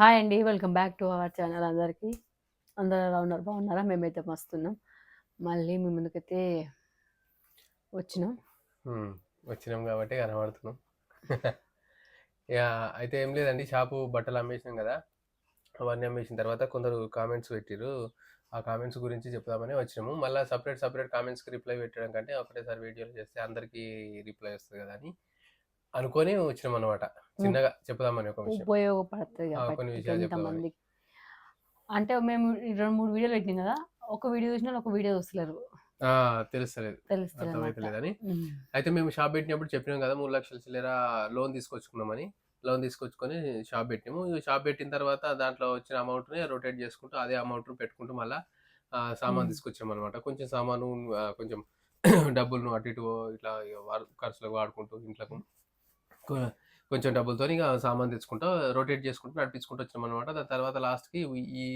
Hi అండి welcome back to our channel అందరికీ. అందరూ ఎలా ఉన్నారు? బాగున్నారా? మేమైతే మస్తున్నాం. మళ్ళీ మీ ముందుకైతే వచ్చినాం. వచ్చినాం కాబట్టి కనబడుతున్నాం. ఇక అయితే ఏం లేదండి షాపు బట్టలు అమ్మేసినాం కదా. అవన్నీ అమ్మేసిన తర్వాత కొందరు కామెంట్స్ పెట్టిరు ఆ కామెంట్స్ గురించి చెప్దామని వచ్చినాము. మళ్ళీ సపరేట్ సపరేట్ కామెంట్స్కి రిప్లై పెట్టడం కంటే ఒకటేసారి వీడియోలు చేస్తే అందరికీ రిప్లై వస్తుంది కదా అని. అనుకొని వచ్చినాం అనమాట చిన్నగా చెప్దామని ఒక విషయం. ఉపయోగపడుతుంది కొన్ని విషయాలు అంటే మేము రెండు మూడు వీడియోలు పెట్టినాం కదా ఒక వీడియో చూసినా ఒక వీడియో చూస్తలేరు. తెలుస్తలేదు. అర్థమవుతలేదని అయితే మేము షాప్ పెట్టినప్పుడు చెప్పినాం కదా మూడు లక్షల చిల్లర లోన్ తీసుకొచ్చుకున్నామని. లోన్ తీసుకొచ్చుకొని షాప్ పెట్టినాము. షాప్ పెట్టిన తర్వాత దాంట్లో వచ్చిన అమౌంట్ని రొటేట్ చేసుకుంటూ అదే అమౌంట్ని పెట్టుకుంటూ మళ్ళీ సామాన్ మ్మ్. తీసుకొచ్చాం అనమాట కొంచెం సామాను కొంచెం డబ్బులను అటు ఇటు ఇట్లా ఖర్చులకు వాడుకుంటూ ఇంట్లోకి. కొ- కొంచెం డబ్బులతో ఇక సామాన్ తెచ్చుకుంటూ రొటేట్ చేసుకుంటూ నడిపించుకుంటూ వచ్చినాం అనమాట దాని తర్వాత లాస్ట్కి ఈ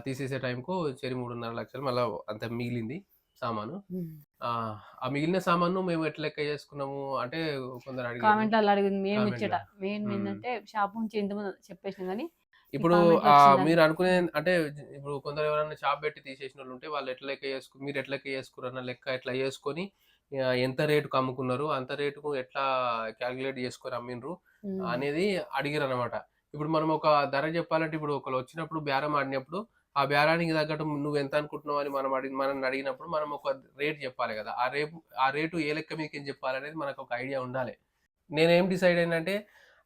తీసేసే టైంకు చెరి మూడున్నర లక్షలు మళ్ళీ అంత మిగిలింది సామాను ఆ మిగిలిన సామాను మేము ఎట్లా లెక్క చేసుకున్నాము అంటే కొందరు అడిగారు కామెంట్ అలా అడిగింది మేము ఇచ్చేట. మెయిన్. ఏంటంటే షాప్ నుంచి ఎంతమంది చెప్పేసినాం కానీ ఇప్పుడు. మీరు అనుకునే అంటే ఇప్పుడు కొందరు ఎవరైనా షాప్ పెట్టి తీసేసిన వాళ్ళు ఉంటే వాళ్ళు ఎట్లా లెక్క చేసుకు మీరు ఎట్లా లెక్క చేసుకురన్న లెక్క ఎట్లా చేసుకొని ఎంత రేటుకు అమ్ముకున్నారు అంత రేటుకు ఎట్లా క్యాలిక్యులేట్ చేసుకొని అమ్మిండ్రు మ్మ్. అనేది అడిగారు అనమాట ఇప్పుడు మనం ఒక ధర చెప్పాలంటే ఇప్పుడు ఒకరు వచ్చినప్పుడు బేరం ఆడినప్పుడు ఆ బేరానికి తగ్గట్టు నువ్వు ఎంత అనుకుంటున్నావు అని మనం అడిగి మనం అడిగినప్పుడు మనం ఒక రేట్ చెప్పాలి కదా. ఆ రేపు ఆ రేటు ఏ లెక్క మీకు ఏం చెప్పాలనేది మనకు ఒక ఐడియా ఉండాలి. నేనేం డిసైడ్ అయినంటే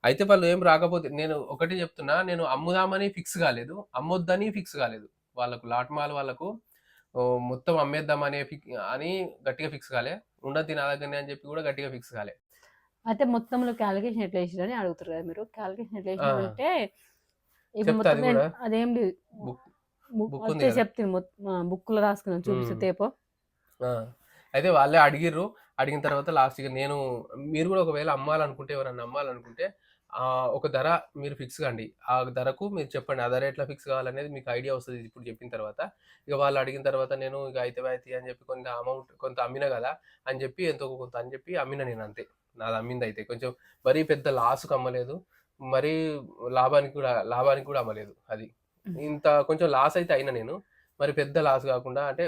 అయితే వాళ్ళు ఏం రాకపోతే నేను ఒకటి చెప్తున్నా నేను అమ్ముదామని ఫిక్స్ కాలేదు అమ్మొద్దని ఫిక్స్ కాలేదు. వాళ్ళకు లాట్ మాల్ వాళ్ళకు మొత్తం అమ్మేద్దామనే ఫిక్ అని గట్టిగా ఫిక్స్ కాలే. ఉండదు నా దగ్గరనే అని చెప్పి కూడా గట్టిగా ఫిక్స్ కాలే. అయితే మొత్తంలో క్యాలిక్యులేషన్ ఎట్లా వేసిరని అడుగుతారు కదా మీరు? క్యాలిక్యులేషన్ ఎట్లా ఆ. వేసినారు అంటే అది లేదు. బుక్- బుక్లో రాసుకున్నాను చూపిస్తే. తేపో. అయితే వాళ్ళే అడిగిర్రు. అడిగిన తర్వాత లాస్ట్ ఇక నేను మీరు కూడా ఒకవేళ అమ్మాలనుకుంటే ఎవరన్నా అమ్మాలనుకుంటే ఒక ధర మీరు ఫిక్స్ కండి. ఆ ధరకు మీరు చెప్పండి ఆ ధర ఎట్లా ఫిక్స్ కావాలనేది మీకు ఐడియా వస్తుంది ఇప్పుడు చెప్పిన తర్వాత. ఇక వాళ్ళు అడిగిన తర్వాత నేను ఇక అయితే అయితే అని చెప్పి కొంత అమౌంట్ కొంత అమ్మిన కదా అని చెప్పి ఎంతో కొంత అని చెప్పి అమ్మిన నేను అంతే. నాది అమ్మింది అయితే. కొంచెం మరీ పెద్ద లాస్కు అమ్మలేదు. మరీ లాభానికి కూడా లాభానికి కూడా అమ్మలేదు అది. ఇంత కొంచెం లాస్ అయితే అయినా నేను. మరి పెద్ద లాస్ కాకుండా అంటే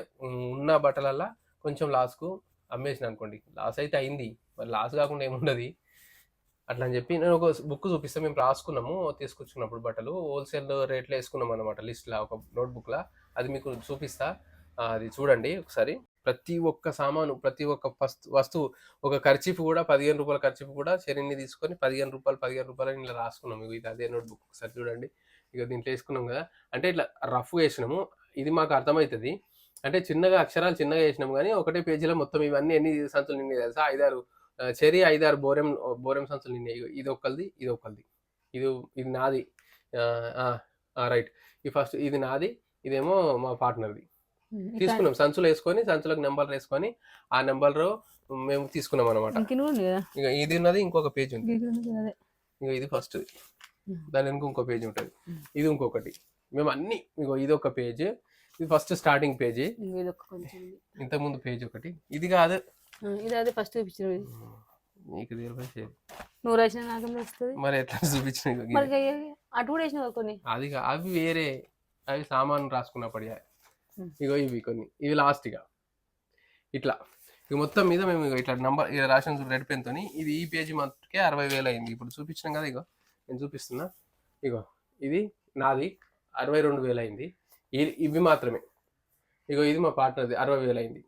ఉన్న బట్టలల్లా కొంచెం లాస్కు అమ్మేసిన అనుకోండి. లాస్ అయితే అయింది. మరి లాస్ కాకుండా ఏముండదు? అట్లా అని చెప్పి నేను ఒక బుక్ చూపిస్తే మేము రాసుకున్నాము తీసుకొచ్చుకున్నప్పుడు బట్టలు. హోల్సేల్ రేట్లో వేసుకున్నాం అనమాట లిస్ట్లో ఒక నోట్బుక్లో. అది మీకు చూపిస్తా. అది చూడండి ఒకసారి. ప్రతి ఒక్క సామాను ప్రతి ఒక్క వస్తు వస్తువు ఒక ఖర్చీఫ్ కూడా పదిహేను రూపాయల ఖర్చీఫ్ కూడా చరిని తీసుకొని పదిహేను రూపాయలు పదిహేను రూపాయలు ఇలా రాసుకున్నాం. ఇగో ఇది అదే నోట్బుక్ ఒకసారి చూడండి. ఇక దీంట్లో వేసుకున్నాం కదా. అంటే ఇట్లా రఫ్ వేసినాము. ఇది మాకు అర్థమవుతుంది. అంటే చిన్నగా అక్షరాలు చిన్నగా వేసినాము కానీ ఒకటే పేజీలో మొత్తం ఇవన్నీ ఎన్ని సంచులు నిండి తెలుసా? ఐదారు చెరి ఐదారు బోరెం బోరెం సంచులు నిండి ఇది ఒకరిది ఇది ఒకరిది ఇది ఇది నాది. రైట్. ఈ ఫస్ట్ ఇది నాది ఇదేమో మా పార్ట్నర్ది. తీసుకున్నాం. సంచులు వేసుకొని సంచులకు నెంబర్లు వేసుకొని ఆ నెంబర్ మేము తీసుకున్నాం అనమాట ఇంక ఇది ఉన్నది ఇంకొక పేజ్ ఉంది ఇక ఇది ఫస్ట్. దాని వెనుక ఇంకో పేజ్ ఉంటుంది. ఇది ఇంకొకటి. మేము అన్ని ఇగో ఇది ఒక పేజ్. ఇది ఫస్ట్ స్టార్టింగ్ పేజీ. ఇంతకుముందు పేజ్ ఒకటి. ఇది కాదు. ఇది అదే ఫస్ట్ చూపించిన నీకు తెలియదు నువ్వు రాసిన నాకేం వస్తుంది. మరి ఎట్లా చూపించిన మరి అటు కూడా వేసిన కొన్ని? అది అవి వేరే అవి సామాన్ రాసుకున్నప్పటి మ్మ్. ఇగో ఇవి కొన్ని ఇవి లాస్ట్ ఇక ఇట్లా. ఇక మొత్తం మీద మేము ఇట్లా నంబర్ రాసిన రెడ్ పెన్తో ఇది ఈ పేజీ మట్టుకే అరవై వేలు అయింది. ఇప్పుడు చూపించినాం కదా ఇగో నేను చూపిస్తున్నా. ఇగో ఇది నాది అరవై రెండు వేలు అయింది. ఇవి మాత్రమే. ఇగో ఇది మా పార్ట్నర్ది అరవై వేలు అయింది.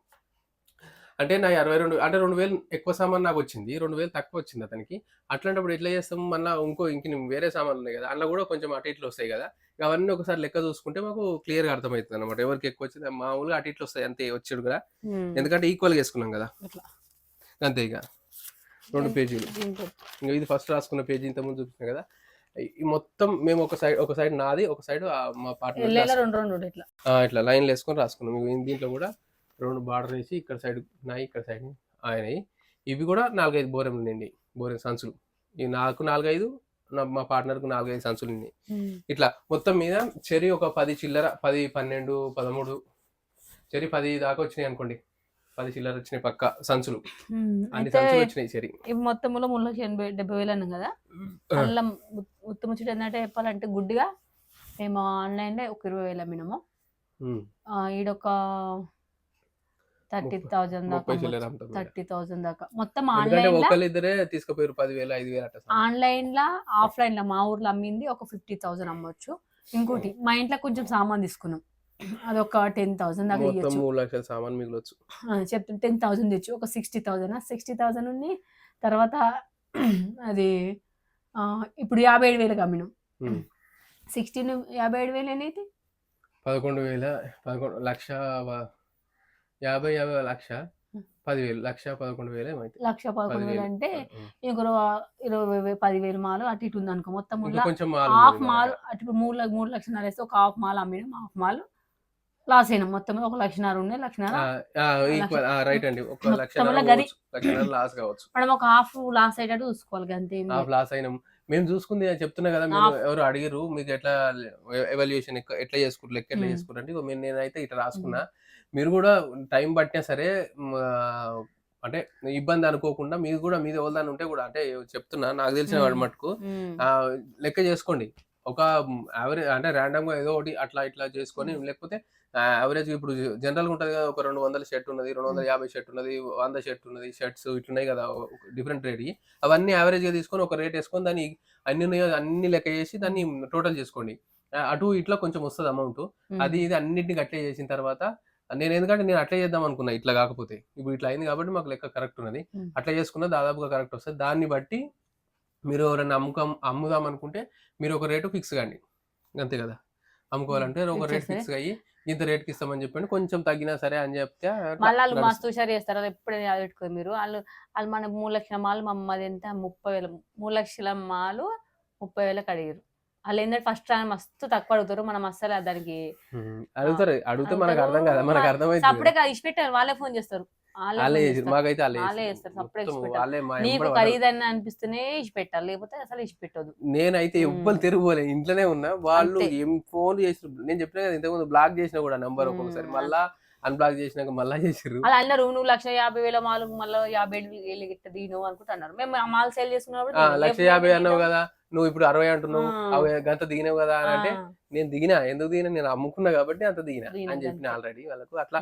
అంటే నా అరవై రెండు అంటే రెండు వేలు ఎక్కువ సామాన్ నాకు వచ్చింది. రెండు వేలు తక్కువ వచ్చింది అతనికి. అట్లాంటప్పుడు ఎట్లా చేస్తాం? మళ్ళీ ఇంకో ఇంక వేరే సామాన్లు ఉన్నాయి కదా అందులో కూడా కొంచెం అటు ఇట్లు వస్తాయి కదా. ఇక అవన్నీ ఒకసారి లెక్క చూసుకుంటే మాకు క్లియర్గా అర్థమవుతుంది అనమాట ఎవరికి ఎక్కువ వచ్చింది? మామూలుగా అటు ఇట్లు వస్తాయి అంతే వచ్చాడు మ్మ్. ఎందుకంటే ఈక్వల్గా వేసుకున్నాం కదా. అట్లా. అంతే ఇక. రెండు పేజీలు. ఇంకా ఇది ఫస్ట్ రాసుకున్న పేజీ ఇంతకుముందు చూపించాం కదా. ఈ మొత్తం మేము ఒక సైడ్ ఒక సైడ్ నాది ఒక సైడ్ మా పార్ట్నర్ ఇట్లా. ఇట్లా లైన్లు వేసుకొని రాసుకున్నాం. దీంట్లో కూడా రెండు బార్డర్ వేసి ఇక్కడ సైడ్ నాయి ఇక్కడ సైడ్ ఆయనవి ఇవి కూడా నాలుగైదు బోరెం నిండి బోరెం సంచులు. ఇవి నాకు నాలుగైదు మా పార్ట్నర్కు నాలుగైదు సంచులు నిండి మ్మ్. ఇట్లా మొత్తం మీద చెరి ఒక పది చిల్లర పది పన్నెండు పదమూడు చెరి పది దాకా వచ్చినాయి అనుకోండి. పది చిల్లర వచ్చినాయి పక్క సంచులు. అన్ని సంచులు వచ్చినాయి సరి ఇవి మొత్తంలో మూడు లక్షల ఎనభై డెబ్బై వేలు అన్నాం కదా? మళ్ళీ ఉత్తమ ముచ్చట ఏంటంటే చెప్పాలంటే గుడ్డిగా మేము ఆన్లైన్లో ఒక ఇరవై వేలు అమ్మినాము. ఈడొక థర్టీ ముప్పై దాకా. థర్టీ థౌజండ్ దాకా. మొత్తం ఆన్లైన్లో ఒకళ్ళిద్దరే తీసుకుపోయారు పదివేలు ఐదు వేలు ఆన్లైన్ లా ఆఫ్లైన్ లా మా ఊర్లో అమ్మింది ఒక ఫిఫ్టీ థౌసండ్ అమ్మొచ్చు. ఇంకోటి మా ఇంట్లో కొంచెం సామాన్ తీసుకున్నాం. అదొక టెన్ థౌసండ్ దాకా ఇవ్వచ్చు మూడు లక్షల సామాన్ మిగిలొచ్చు. చెప్తాను టెన్ థౌసండ్ తెచ్చు ఒక సిక్స్టీ థౌసండ్ సిక్స్టీ థౌసండ్ ఉంది తర్వాత అది ఇప్పుడు యాభై ఏడు వేలకు అమ్మినాం. సిక్స్టీన్ యాభై ఏడు వేలు అనేది పదకొండు వేల పదకొండు లక్ష యాభై యాభై లక్ష పదివేలు లక్ష పదకొండు వేలు ఏమైతే లక్ష పదకొండు వేలు. అంటే. ఇంకొక ఇరవై పదివేలు మాలు అటు ఇటు ఉంది అనుకో మొత్తం కొంచెం మాల్ హాఫ్ మాల్. అటు మూడు మూడు లక్షన్నర వేస్తే ఒక హాఫ్ మాల్ అమ్మినాం హాఫ్ మాల్ లాస్ అయినాం మొత్తం ఒక లక్షన్నర ఉండే లక్షన్నర రైట్ అండి ఒక లాస్ కావచ్చు మనం ఒక హాఫ్ లాస్ అయ్యేటట్టు చూసుకోవాలి అంతే హాఫ్. లాస్ అయినాం మేము చూసుకుంది నేను చెప్తున్నా కదా మీరు. ఎవరు అడిగారు మీకు ఎట్లా ఎవాల్యుయేషన్ ఎట్లా చేసుకుంటారు లెక్క ఎట్లా. చేసుకుంటారు అంటే నేనైతే ఇట్లా రాసుకున్నా మీరు కూడా టైం పట్టినా సరే అంటే ఇబ్బంది అనుకోకుండా మీరు కూడా మీది ఎవరిదాన్ని ఉంటే కూడా అంటే చెప్తున్నా నాకు తెలిసిన వాడి. మటుకు లెక్క చేసుకోండి. ఒక యావరేజ్ అంటే random గా ఏదో ఒకటి అట్లా ఇట్లా చేసుకొని లేకపోతే యావరేజ్ ఇప్పుడు జనరల్గా ఉంటది కదా ఒక రెండు వందల షర్ట్ ఉన్నది రెండు వందల యాభై షర్ట్ ఉన్నది వంద షర్ట్ ఉన్నది షర్ట్స్ ఇట్లున్నాయి కదా డిఫరెంట్ రేట్ అవన్నీ యావరేజ్గా తీసుకొని ఒక రేట్ వేసుకొని దాన్ని అన్ని ఉన్నాయో అన్ని లెక్క చేసి దాన్ని టోటల్ చేసుకోండి. అటు ఇట్లా కొంచెం వస్తుంది అమౌంట్. అది ఇది అన్నింటిని అట్లే చేసిన తర్వాత నేను ఎందుకంటే నేను అట్లే చేద్దాం అనుకున్నా ఇట్లా కాకపోతే. ఇప్పుడు ఇట్లా అయింది కాబట్టి మాకు లెక్క కరెక్ట్ ఉన్నది. అట్లా చేసుకున్నా దాదాపుగా కరెక్ట్ వస్తుంది. దాన్ని బట్టి మీరు ఎవరైనా అమ్ముకం అమ్ముదాం అనుకుంటే మీరు ఒక రేటు ఫిక్స్ కాండి. అంతే కదా? అమ్ముకోవాలంటే ఒక రేట్? ఫిక్స్ అయ్యి ఇంత రేట్కి ఇస్తామని చెప్పండి. కొంచెం తగ్గినా సరే అని చెప్తే మళ్ళీ వాళ్ళు. మస్తు హుషారు చేస్తారు. అది ఎప్పుడైనా పెట్టుకోరు మీరు. వాళ్ళు వాళ్ళు మన మూడు లక్షల మాలు మా అమ్మది ఎంత? ముప్పై వేలు. మూడు లక్షల మాలు ముప్పై వేలకు అడిగారు వాళ్ళు ఏంటంటే ఫస్ట్ మస్తు తక్కువ అడుగుతారు మనం అస్సలు దానికి అడుగుతారు. అడిగితే మనకు అర్థం కదా. మనకు అర్థమైంది సప్పుడే ఇచ్చి పెట్టారు. వాళ్ళే ఫోన్ చేస్తారు. వాళ్ళే. మాకైతే వాళ్ళే. చేస్తారు, మా నీకు. ఖరీదని అనిపిస్తేనే ఇచ్చి పెట్టాలి. లేకపోతే అసలు ఇచ్చి పెట్టదు నేనైతే. ఎవ్వరు తిరుగుకోలే ఇంట్లోనే ఉన్నా. వాళ్ళు. ఏం ఫోన్ చేసిన నేను చెప్పిన కదా ఇంతకుముందు బ్లాక్ చేసిన కూడా నంబర్. ఒక్కొక్కసారి. మళ్ళా అన్బ్లాక్ చేసినాక మళ్ళా చేసిర్రు అలా అన్నారు నువ్వు లక్ష యాభై వేల మాలు మళ్ళీ యాభై వేలు గిట్ట దీను అనుకుంటున్నారు మేము ఆ మాల్ సేల్ చేసుకున్నప్పుడు. లక్ష యాభై నేను అన్నావు కదా నువ్వు ఇప్పుడు అరవై అంటున్నావు. అవి గంత దిగినావు కదా అని అంటే నేను దిగినా ఎందుకు దిగినా నేను అమ్ముకున్నా కాబట్టి అంత దిగినా అని చెప్పిన. ఆల్రెడీ వాళ్ళకు అట్లా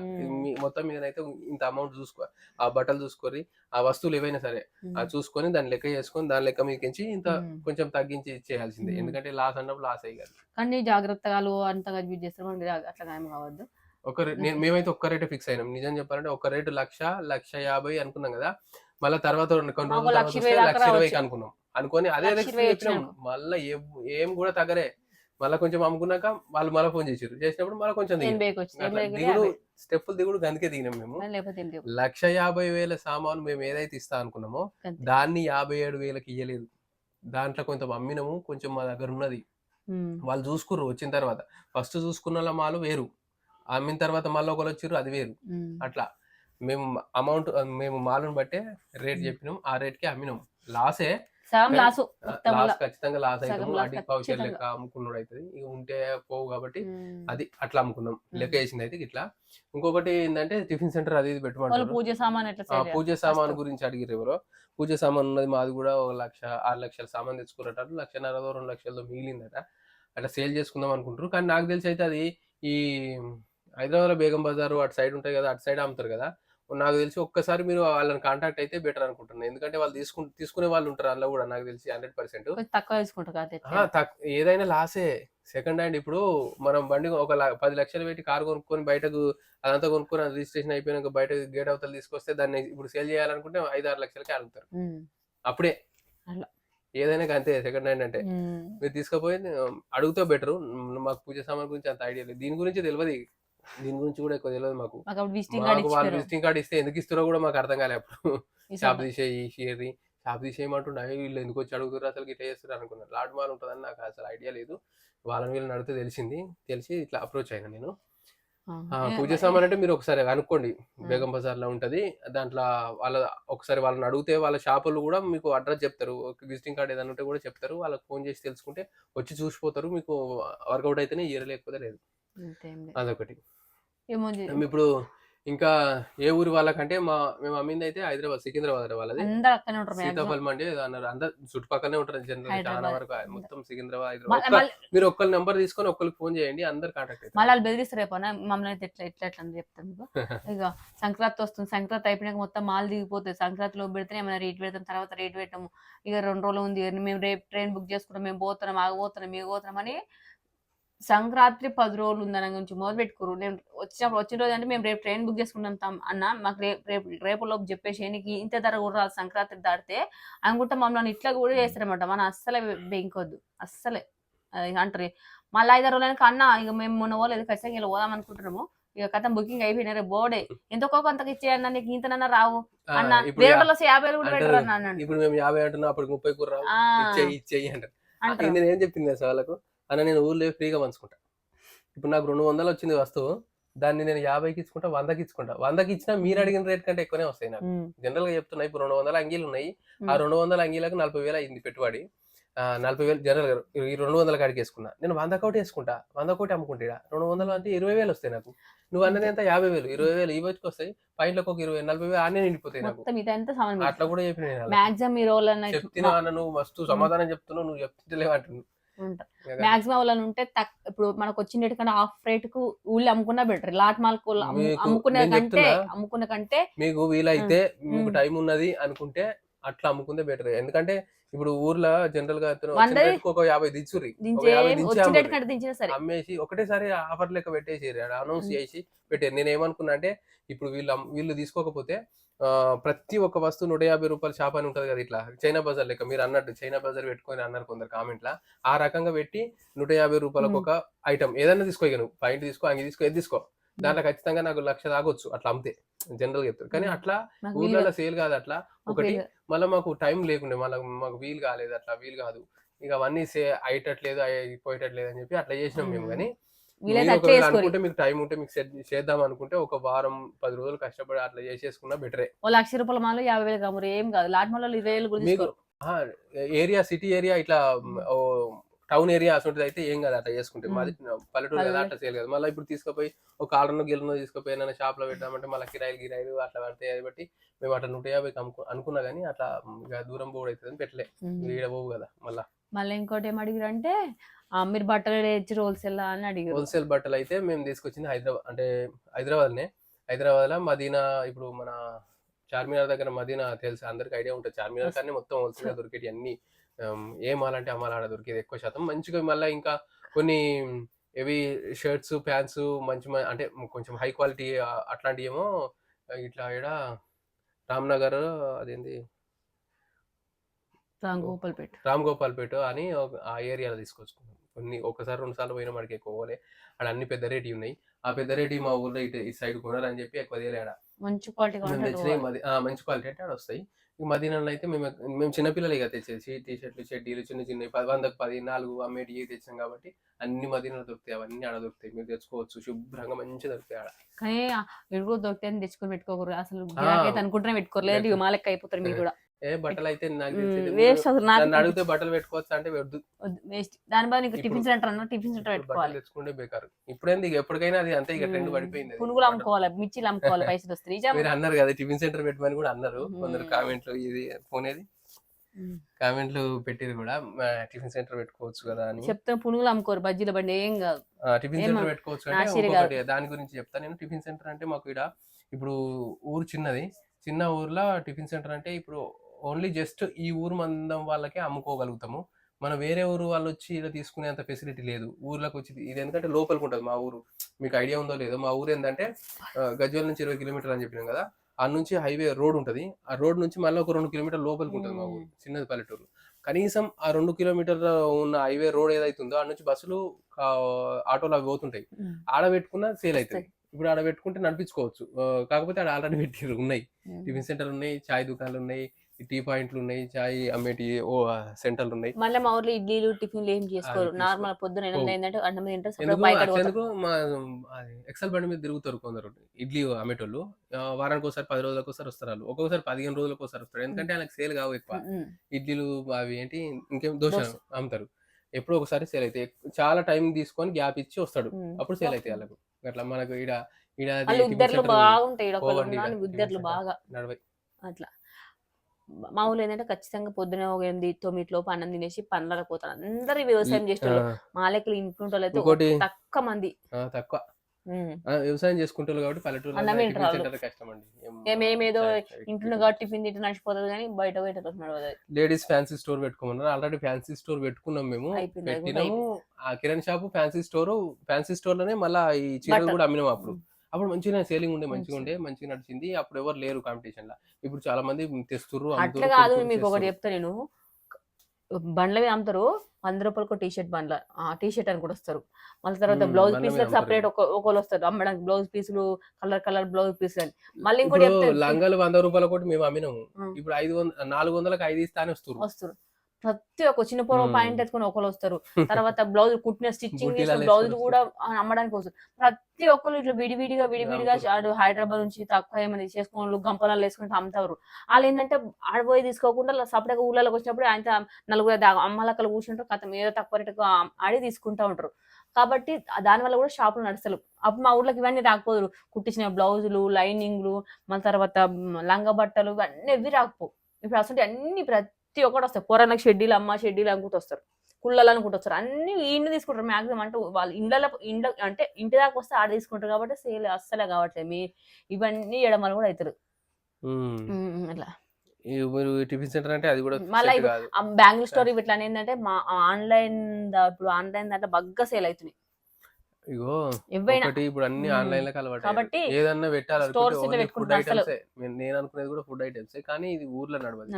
మొత్తం మీదనైతే ఇంత అమౌంట్ చూసుకో ఆ బట్టలు చూసుకొని ఆ వస్తువులు ఏవైనా సరే. ఆ చూసుకొని దాని లెక్క చేసుకొని దాని లెక్క మీదకించి ఇంత. కొంచెం తగ్గించి చేయాల్సిందే. ఎందుకంటే లాస్ అన్నప్పుడు లాస్ అయ్యి కాదు కానీ జాగ్రత్తగా అంతగా చేస్తారు అట్లా కావద్దు ఒక నేను మేమైతే ఒక్క రేటే ఫిక్స్ అయినాం. నిజం చెప్పాలంటే ఒక రేటు లక్ష లక్ష యాభై అనుకున్నాం కదా. మళ్ళీ తర్వాత రెండు కొన్ని రోజుల లక్ష ఇరవైకి. అనుకున్నాం. అనుకొని అదే. మళ్ళీ ఏం కూడా తగ్గరే మళ్ళీ కొంచెం అమ్ముకున్నాక వాళ్ళు మళ్ళీ ఫోన్ చేసారు చేసినప్పుడు మళ్ళీ కొంచెం దిగుడు. స్టెప్పులు దిగుడు గందుకే దిగినాం మేము. లక్ష యాభై వేల సామాను మేము ఏదైతే ఇస్తా అనుకున్నామో. దాన్ని యాభై ఏడు వేలకి ఇయ్యలేదు. దాంట్లో కొంచెం అమ్మినాము కొంచెం మా దగ్గర ఉన్నది. వాళ్ళు చూసుకుర్రు వచ్చిన తర్వాత. ఫస్ట్ చూసుకున్న వాళ్ళ మాలు వేరు. అమ్మిన తర్వాత మళ్ళీ ఒకరు వచ్చిర్రు అది వేరు. అట్లా మేము అమౌంట్ మేము మాలను బట్టే రేట్. చెప్పినాం ఆ రేట్కి అమ్మినాం లాసే లాసు ఖచ్చితంగా లాస్ అవుతాము అడిగి పౌచర్. లెక్క అమ్ముకున్నాడు అవుతుంది ఇక ఉంటే పోవు కాబట్టి. అది అట్లా అమ్ముకున్నాం లెక్క. వేసింది అయితే ఇట్లా ఇంకొకటి ఏంటంటే టిఫిన్ సెంటర్ అది ఇది పెట్టమంటారు పూజ సామాన్ పూజ? సామాన్. గురించి అడిగిరు ఎవరో పూజ సామాన్ ఉన్నది మాది కూడా ఒక లక్ష ఆరు లక్షల సామాన్ తెచ్చుకున్నట్టు లక్షన్నరదో రెండు లక్షలతో మిగిలిందట అట్లా సేల్ చేసుకుందాం అనుకుంటారు కానీ నాకు తెలిసి అయితే అది ఈ హైదరాబాద్ బేగం బజార్ అటు సైడ్ ఉంటాయి కదా అటు సైడ్ అమ్ముతారు కదా. నాకు తెలిసి ఒక్కసారి మీరు వాళ్ళని కాంటాక్ట్ అయితే బెటర్ అనుకుంటున్నాను ఎందుకంటే వాళ్ళు తీసుకు తీసుకునే వాళ్ళు ఉంటారు అందులో కూడా నాకు తెలిసి హండ్రెడ్ పర్సెంట్ తక్కువ తీసుకుంటారు. ఏదైనా లాసే సెకండ్ హ్యాండ్ ఇప్పుడు మనం బండి ఒక పది లక్షలు పెట్టి కారు కొనుక్కొని బయటకు అదంతా కొనుక్కొని రిజిస్ట్రేషన్ అయిపోయినాక బయట గేట్ అవతల తీసుకొస్తే దాన్ని ఇప్పుడు సేల్ చేయాలనుకుంటే ఐదు ఆరు లక్షలకి అడుగుతారు. అప్పుడే. ఏదైనా అంతే సెకండ్ హ్యాండ్ అంటే. మీరు తీసుకుపోయి అడుగుతా బెటర్ మాకు పూజ సామాన్ గురించి అంత ఐడియా లేదు. దీని గురించి తెలియదు దీని గురించి కూడా ఎక్కువ తెలియదు మాకు. వాళ్ళు విజిటింగ్ కార్డ్ ఇస్తే ఎందుకు ఇస్తారో కూడా మాకు అర్థం కాలే అప్పుడు. షాప్ తీసేయి షేర్ది షాప్ తీసేయమంటుండే వీళ్ళు ఎందుకు వచ్చి అడుగుతారు అసలు ఇట్లా చేస్తారు అనుకున్నాను లాడ్ మాల్ ఉంటుందని నాకు అసలు ఐడియా లేదు. వాళ్ళని వీళ్ళని అడిగితే తెలిసింది. తెలిసి ఇట్లా అప్రోచ్ అయినా నేను. పూజ సామాన్ అంటే మీరు ఒకసారి అనుకోండి. బేగం బజార్లో ఉంటది. దాంట్లో వాళ్ళ ఒకసారి వాళ్ళని అడిగితే వాళ్ళ షాపులు కూడా మీకు అడ్రస్ చెప్తారు. విజిటింగ్ కార్డ్ ఏదైనా ఉంటే కూడా చెప్తారు. వాళ్ళకి ఫోన్ చేసి తెలుసుకుంటే వచ్చి చూసిపోతారు. మీకు వర్కౌట్ అయితేనే ఇయర్ లేకపోతే లేదు. అదొకటి. ఏమో ఇప్పుడు ఇంకా ఏ ఊరి వాళ్ళకంటే మా మేము అమ్మింది అయితే హైదరాబాద్ సికింద్రాబాద్ వాళ్ళది. అందరు అక్కనే ఉంటారు. సీతాఫల్ మండి ఏదో అన్నారు. అందరు చుట్టుపక్కలనే ఉంటారు జనరల్ చాలా. వరకు. మొత్తం సికింద్రాబాద్ హైదరాబాద్. మీరు ఒక్కరి నెంబర్ తీసుకొని ఒక్కరికి ఫోన్ చేయండి అందరు కాంటాక్ట్ అవుతారు. మళ్ళీ బెదిరిస్తారు రేపు మమ్మల్ని అయితే ఎట్లా ఎట్లా ఎట్లా అని చెప్తాను మీకు. ఇక సంక్రాంతి వస్తుంది. సంక్రాంతి అయిపోయినాక మొత్తం మాల్ దిగిపోతుంది సంక్రాంతిలో పెడితే ఏమైనా రేట్ పెడతాం తర్వాత రేట్ పెట్టాము. ఇక రెండు రోజులు ఉంది. మేము రేపు ట్రైన్ బుక్ చేసుకుంటాం. మేము పోతున్నాం ఆగిపోతున్నాం మేము పోతున్నాం అని సంక్రాంతి పది రోజులు ఉంది దాని గురించి మొదలు పెట్టుకోరు నేను వచ్చినప్పుడు వచ్చిన రోజు అంటే మేము రేపు ట్రైన్ బుక్ చేసుకుంటాం అన్న. మాకు రేపు రేపు రేపు లోపు చెప్పేసి నీకు ఇంత ధర కూడా రాదు సంక్రాంతి దాటితే. అనుకుంటే మమ్మల్ని ఇట్లా కూడా చేస్తారన్నమాట. మనం అస్సలే బెంకొద్దు. అస్సలే. అంటారు. మళ్ళీ ఐదారు రోజులకి అన్న ఇక మేము మొన్న పోలేదు. ఖచ్చితంగా ఇలా పోదాం అనుకుంటున్నాము. ఇక కథ బుకింగ్ అయిపోయినారు బోర్డే ఎంతకో కొంతకి ఇచ్చేయన్న నీకు ఇంతనన్నా రావు. అన్న వేరే వాళ్ళు యాభై కూడా. పెట్టరు అన్న ఇప్పుడు మేము యాభై అంటున్నాం అప్పుడు ముప్పై కూర ఆ, ఇచ్చేయి ఇచ్చేయి అంటారు. అంటారు. నేను ఏం చెప్పింది తెలుసా వాళ్ళకు? అన్న నేను ఊర్లో ఫ్రీగా పంచుకుంటా. ఇప్పుడు నాకు రెండు వందలు వచ్చింది వస్తువు దాన్ని నేను యాభైకి ఇచ్చుకుంటా వందకి ఇచ్చుకుంటా. వందకి ఇచ్చినా మీరు అడిగిన రేట్ కంటే ఎక్కువనే వస్తాయి నాకు. జనరల్గా చెప్తున్నా ఇప్పుడు రెండు వందల అంగీలు ఉన్నాయి. ఆ. రెండు వందల అంగీలకు నలభై వేలు అయింది పెట్టుబడి. ఆ, నలభై వేలు జనరల్ ఈ రెండు వందల కాడికి వేసుకున్నా. నేను వంద కోటి వేసుకుంటా. వంద కోటి అమ్ముకుంటా రెండు వందలు అంటే ఇరవై వేలు వస్తాయి నాకు. నువ్వు అన్నది ఎంత? యాభై వేలు. ఇరవై వేలు. ఈ వచ్చి వస్తాయి. పాయింట్లకు ఒక ఇరవై నలభై వేలు అన్నీ నిండిపోతాయి నాకు. అట్లా కూడా చెప్పిన చెప్తున్నా అన్న నువ్వు మస్తు సమాధానం చెప్తున్నావు నువ్వు చెప్తుంటలేవు అంటున్నావు ఉంటారు మాక్సిమం వాళ్ళని ఉంటే ఇప్పుడు మనకు వచ్చిన హాఫ్ రేట్కు ఊళ్ళో అమ్ముకున్నా బెటర్ లాట్ మాల్ మీకు అమ్ముకునే కంటే. అమ్ముకునే కంటే మీకు వీలైతే మీకు. టైం ఉన్నది అనుకుంటే అట్లా అమ్ముకుందే బెటర్ ఎందుకంటే ఇప్పుడు ఊర్లో జనరల్గా ఒక యాభై దించుర్రి దించే ఒక యాభై దించి వచ్చిన రేట్ అమ్ముర్రి. కంటే దించినా సరే అమ్మేసి ఒకటేసారి ఆఫర్ లెక్క పెట్టేసి అనౌన్స్. చేసి పెట్టారు నేను ఏమనుకున్నా అంటే ఇప్పుడు వీళ్ళు వీళ్ళు తీసుకోకపోతే ప్రతి ఒక్క వస్తువు నూట యాభై రూపాయల షాప్ అని ఉంటది కదా ఇట్లా. చైనా బజార్ లెక్క మీరు అన్నట్టు చైనా బజార్ పెట్టుకొని అన్నారు కొందరు కామెంట్లా. ఆ రకంగా పెట్టి నూట యాభై రూపాయలకు. ఒక ఐటమ్ ఏదైనా తీసుకో ఇక నువ్వు. పాయింట్ తీసుకో అంగి తీసుకో ఏది తీసుకో. దాంట్లో ఖచ్చితంగా నాకు లక్ష దాగొచ్చు అట్లా అమ్మితే జనరల్గా చెప్తారు కానీ. అట్లా ఊర్లలో సేల్ కాదు అట్లా. ఒకటి మళ్ళీ మాకు టైం లేకుండే. మళ్ళీ మాకు వీలు కాలేదు అట్లా వీలు కాదు. ఇక అవన్నీ సే అయ్యేటట్లేదు అయ్యి- పోయేటట్లేదు అని చెప్పి అట్లా చేసినాం మేము. కానీ వీలైతే అట్లే చేసుకోరు మీకు టైం ఉంటే మీకు సెట్ చేద్దాం అనుకుంటే ఒక వారం పది రోజులు కష్టపడి అట్లా చేసేసుకున్నా బెటరే ఓ లక్ష రూపాయల మాలు యాభై వేలు కమ్మురు ఏం కాదు లాట్ మాల్ ఇరవై వేలు కూడా ఏరియా సిటీ ఏరియా ఇట్లా. టౌన్ ఏరియా అసలు అయితే ఏం కాదు అట్లా చేసుకుంటే. మాది పల్లెటూరు కదా. అట్లా చేయలేదు కదా మళ్ళీ ఇప్పుడు తీసుకుపోయి ఒక ఆర్డర్ను గిల్లనో తీసుకుపోయి ఏదైనా షాప్లో పెట్టామంటే మళ్ళీ కిరాయిలు గిరాయిలు అట్లా పడతాయి అది బట్టి మేము అట్లా నూట అమ్ముకు అనుకున్నా కానీ అట్లా దూరం పోవడం అవుతుంది పెట్టలే. ఈడ పోవు కదా మళ్ళీ మళ్ళీ ఇంకోటి ఏం అడిగారు అంటే మీరు బట్టలు తెచ్చి హోల్సేల్ అని అడిగారు. హోల్సేల్ బట్టలు అయితే మేము తీసుకొచ్చింది హైదరాబాద్ అంటే హైదరాబాద్నే హైదరాబాద్లో మదీనా ఇప్పుడు మన చార్మినార్ దగ్గర మదీనా తెలుసు? అందరికి ఐడియా ఉంటుంది. చార్మినార్ కానీ మొత్తం హోల్సేల్ దొరికేటి అన్ని. ఏ మాల్ అంటే ఆ మాల్ ఆడ దొరికేది ఎక్కువ శాతం. మంచిగా మళ్ళీ ఇంకా కొన్ని ఇవి షర్ట్స్ ప్యాంట్స్ మంచి అంటే కొంచెం హై క్వాలిటీ అట్లాంటివి ఏమో ఇట్లా ఈడ రామ్నగర్ అదేంది? గోపాల్పేట రామ్ గోపాల్పేట అని ఆ ఏరియాలో తీసుకొచ్చుకున్నాం. కొన్ని ఒకసారి రెండు సార్లు పోయినా మనకి ఎక్కువ పోలే. ఆడ అన్ని పెద్ద రేటు ఉన్నాయి. ఆ పెద్ద రేటు మా ఊర్లో ఇటు ఈ సైడ్ కొనాలని చెప్పి ఎక్కువ తేలే ఆడ మంచి క్వాలిటీ మంచి క్వాలిటీ అంటే ఆడ వస్తాయి. ఈ మదీనాలో అయితే మేము మేము చిన్నపిల్లలు ఇక తెచ్చేది టీ షర్ట్లు షర్టీలు చిన్న చిన్న పది వందకు పది నాలుగు అమ్మేటి తెచ్చాం కాబట్టి అన్ని మదీనాలో దొరుకుతాయి. అవన్నీ ఆడ దొరుకుతాయి. మీరు తెచ్చుకోవచ్చు. శుభ్రంగా మంచిగా దొరుకుతాయి ఆడ. కానీ ఎడుగు దొరికితే అని తెచ్చుకొని పెట్టుకోకూడదు. అసలు ఆ. గిరాకైతే అనుకుంటేనే పెట్టుకోరు లేదు మా లెక్క అయిపోతారు మీరు కూడా. ఏ బట్టలు అయితే నాకు తెలిసి వేస్ట్ అసలు నాకు నన్ను అడిగితే బట్టలు పెట్టుకోవచ్చు అంటే వద్దు వేస్ట్. దాని బదులు నీకు ఇప్పుడు- టిఫిన్ సెంటర్ అన్న టిఫిన్ సెంటర్ పెట్టుకోవాలి. తెచ్చుకుంటే బేకారు. ఇప్పుడేంది ఇక ఎప్పటికైనా అది అంతే ఇక ట్రెండ్ పడిపోయింది. పునుగులు అమ్ముకోవాలి మిర్చిలు అమ్ముకోవాలి పైసలు వస్తాయి. మీరు అన్నారు కదా టిఫిన్ సెంటర్ పెట్టమని కూడా అన్నారు. కొందరు కామెంట్లు ఇది ఫోన్ ఏది? ఉమ్. కామెంట్లు పెట్టిరు కూడా టిఫిన్ సెంటర్ పెట్టుకోవచ్చు కదా అని. చెప్తే పునుగులు అమ్ముకోరు బజ్జీల బండి ఏం కాదు. టిఫిన్ సెంటర్ పెట్టుకోవచ్చు అంటే దాని గురించి చెప్తా. నేను టిఫిన్ సెంటర్ అంటే మాకు ఇక్కడ ఇప్పుడు ఊరు చిన్నది. చిన్న ఊర్లో టిఫిన్ సెంటర్ అంటే ఇప్పుడు ఓన్లీ జస్ట్ ఈ ఊరు మందం వాళ్ళకే అమ్ముకోగలుగుతాము. మనం వేరే ఊరు వాళ్ళు వచ్చి ఇలా తీసుకునేంత ఫెసిలిటీ లేదు. ఊర్లోకి వచ్చి ఇది ఎందుకంటే లోపలికి ఉంటుంది మా ఊరు. మీకు ఐడియా ఉందో లేదో మా ఊరు ఏంటంటే గజ్వేల్ నుంచి ఇరవై కిలోమీటర్లు అని చెప్పినాం కదా ఆ నుంచి హైవే రోడ్ ఉంటుంది. ఆ రోడ్ నుంచి మళ్ళీ ఒక రెండు కిలోమీటర్ లోపలికి ఉంటుంది మా ఊరు చిన్నది పల్లెటూరు కనీసం ఆ రెండు కిలోమీటర్ల ఉన్న హైవే రోడ్ ఏదైతుందో ఆ నుంచి బస్సులు ఆటోలు అవి పోతుంటాయి. ఉమ్. ఆడ పెట్టుకున్న సేల్ అవుతుంది. ఇప్పుడు ఆడ పెట్టుకుంటే నడిపించుకోవచ్చు. కాకపోతే ఆడ ఆల్రెడీ పెట్టారు ఉన్నాయి. టిఫిన్ సెంటర్ ఉన్నాయి చాయ్ దుకాణాలు ఉన్నాయి. టీ పాయింట్లు ఉన్నాయి చాయ్ అమ్మేటి ఓ సెంటర్లు ఉన్నాయి. మళ్ళీ మా ఊర్లో ఇడ్లీలు టిఫిన్లు ఏం చేసుకోరు. నార్మల్ పొద్దున అన్నం ఎందుకు? మా అది ఎక్సెల్ బండి మీద తిరుగుతారు కొందరు ఇడ్లీ అమ్మేటోళ్ళు. వారానికి ఒకసారి పది రోజులకు ఒకసారి వస్తారు వాళ్ళు. ఒక్కొక్కసారి పదిహేను రోజులకు ఒకసారి వస్తారు. ఎందుకంటే వాళ్ళకి సేల్ కావు ఎక్కువ. ఇడ్లీలు అవి ఏంటి? ఇంకేం దోశ. అమ్ముతారు. ఎప్పుడో ఒకసారి సేల్ అవుతాయి చాలా టైం తీసుకొని గ్యాప్ ఇచ్చి వస్తాడు. అప్పుడు సేల్ అవుతాయి వాళ్ళకు. అట్లా మనకు ఉద్దర్లు సెంటర్ బాగుంటాయి. బాగా. నడవై. అట్లా. మా ఊళ్ళో ఏంటంటే ఖచ్చితంగా పొద్దున ఒక ఎనిమిది తొమ్మిది లోపు అన్నం తినేసి పనులకు పోతారు అందరు వ్యవసాయం ఆ, మా లెక్కలు ఇంట్లో అయితే తక్కువ మంది. తక్కువ. వ్యవసాయం చేసుకుంటారు కాబట్టి పల్లెటూరు కష్టం అండి మేమేదో ఇంట్లో కాబట్టి టిఫిన్ తింటే నడిచిపోతుంది కానీ బయట బయట లేడీస్ ఫ్యాన్సీ స్టోర్ పెట్టుకోమన్నారు. ఆల్రెడీ ఫ్యాన్సీ స్టోర్ పెట్టుకున్నాం మేము. పెట్టినాము. ఆ Kiran shop fancy store. Fancy స్టోర్లోనే మళ్ళీ ఈ చీరలు. కూడా అమ్మినాం అప్పుడు. అప్పుడు మంచిగా సేలింగ్ ఉండే మంచిగా. ఉండే మంచిగా నడిచింది. అప్పుడు ఎవరు లేరు కాంపిటీషన్ లా. ఇప్పుడు చాలా మంది తెస్తుర్రు అట్లా కాదు మీకు ఒకటి. చెప్తా నేను. బండ్ల మీద అమ్ముతారు వంద రూపాయలకు టీ షర్ట్ బండ్ల టీ షర్ట్ అని కూడా వస్తారు. మళ్ళీ తర్వాత బ్లౌజ్ పీసులకు అమ్ముతారు. సపరేట్ ఒకళ్ళు వస్తారు. అమ్మడానికి బ్లౌజ్ పీసులు కలర్ కలర్ బ్లౌజ్ పీసులు అని. మళ్ళీ ఇంకోటి లంగాలు వంద రూపాయల కోటి మేము అమ్మినాము. ఇప్పుడు ఐదు వంద నాలుగు వందలకు ఐదు ఇస్తానే వస్తారు వస్తారు ప్రతి ఒక్క చిన్న పొడవు ఉమ్. పాయింట్ ఎత్తుకొని ఒకళ్ళు వస్తారు. తర్వాత బ్లౌజ్ కుట్టిన స్టిచ్చింగ్ చేసిన బ్లౌజ్ వేసుకొని కూడా అమ్మడానికి వస్తారు ప్రతి ఒక్కరు ఇట్లా విడివిడిగా విడివిడిగా హైదరాబాద్ నుంచి తక్కువ ఏమైనా చేసుకుని గంపలాలు వేసుకుంటే అమ్ముతారు. వాళ్ళు ఏంటంటే ఆడపోయి తీసుకోకుండా సపరేట్గా ఊళ్ళలోకి వచ్చినప్పుడు ఆయన నలుగురు అమ్మలక్కలు కూర్చుంటారు కథ ఏదో తక్కువ రేటుగా ఆడి తీసుకుంటా ఉంటారు. కాబట్టి దాని వల్ల కూడా షాపులు నడుస్తలేవు. అప్పుడు మా ఊర్లోకి ఇవన్నీ రాకపోదురు. కుట్టించిన బ్లౌజులు లైనింగ్లు మళ్ళీ తర్వాత లంగా బట్టలు ఇవన్నీ ఎవి రాకపోవు. ఇప్పుడు అసలు అన్ని ప్రతి ఒక్కటి వస్తాయి పొరాలకు షెడ్యూల్ అమ్మ షెడ్యూల్ అనుకుంటూ వస్తారు. కుళ్ళలు అనుకుంటూ వస్తారు. అన్ని ఇంటి తీసుకుంటారు మాక్సిమం. అంటే వాళ్ళు ఇండ్ల ఇండ్ల అంటే ఇంటి దాకా వస్తే ఆడ తీసుకుంటారు కాబట్టి సేల్ అస్సలే కావట్లేదు. మీ ఇవన్నీ ఎడమలు కూడా అవుతారు అట్లా. టిఫిన్ సెంటర్ అంటే అది కూడా మళ్ళా బ్యాంగిల్ స్టోరీ ఇట్లా ఏంటంటే మా ఆన్లైన్ ఇప్పుడు ఆన్లైన్ దాంట్లో బగ్గా సేల్ అవుతున్నాయి ఇగో ఒకటి ఇప్పుడు అన్ని. ఆన్లైన్లో అలవాటు కాబట్టి ఏదన్నా ఓన్లీ ఫుడ్. ఐటమ్స్. నేను అనుకునేది కూడా ఫుడ్ ఐటమ్స్. కానీ ఇది ఊర్లో నడవదు.